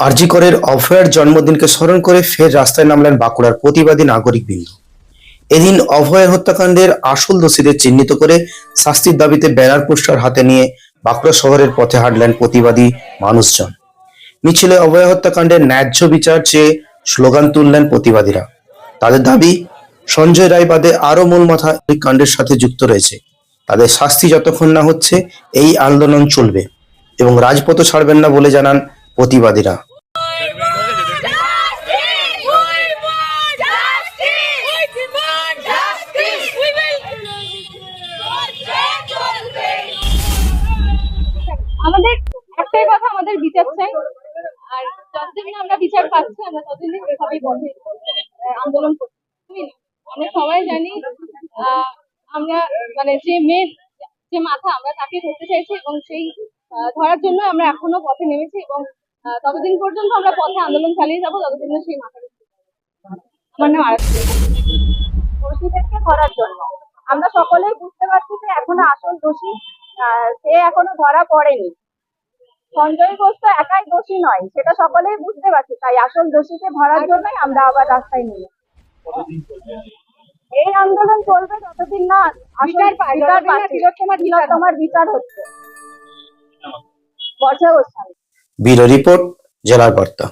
আরজিকরের অভয়ার জন্মদিনকে স্মরণ করে ফের রাস্তায় নামলেন বাঁকুড়ার প্রতিবাদী নাগরিক বিন্দু এদিন অভয়ের হত্যাকাণ্ডের আসল দোষীদের চিহ্নিত করে শাস্তির দাবিতে ব্যানার পোস্টার হাতে নিয়ে বাঁকুড়া শহরের পথে হাঁটলেন প্রতিবাদী মানুষজন। মিছিলে অভয় হত্যাকাণ্ডের ন্যায্য বিচার চেয়ে স্লোগান তুললেন প্রতিবাদীরা। তাদের দাবি, সঞ্জয় রায় বাদে আরও মূল মাথা এই কাণ্ডের সাথে যুক্ত রয়েছে। তাদের শাস্তি যতক্ষণ না হচ্ছে এই আন্দোলন চলবে এবং রাজপথ ছাড়বেন না বলে জানান প্রতিবাদীরা। আমাদের একটাই কথা, আমাদের বিচার চাই। আর যতদিন আমরা বিচার পাচ্ছি, আমরা ততদিন এভাবেই বন্ধ আন্দোলন করছি। আমরা সবাই জানি আমরা মানে যে মেন যে মাথা আমরা তাকে ধরতে চাইছি এবং সেই ধরার জন্য আমরা এখনও পথে নেমেছি এবং ততদিন পর্যন্ত আমরা পথে আন্দোলন চালিয়ে যাব, ততদিন সেই মাথা আমার নাম আরাত্রি। দোষীদেরকে ধরার জন্য। আমরা সকলেই বুঝতে পারছি যে এখনও আসল দোষী সে এখনও ধরা পড়েনি। সঞ্জয় ঘোষ তো একাই দোষী নয় সেটা সকলেই বুঝতে পারছি। তাই আসল দোষীকে ধরার জন্যই আমরা আবার রাস্তায় নেমে এই আন্দোলন চলবে যতদিন না আসল বিচার পায়, বিচার যতদিন না বিচার বিচার হচ্ছে। বর্ষা গোস্বামী। ব্যুরো রিপোর্ট জেলার বার্তা।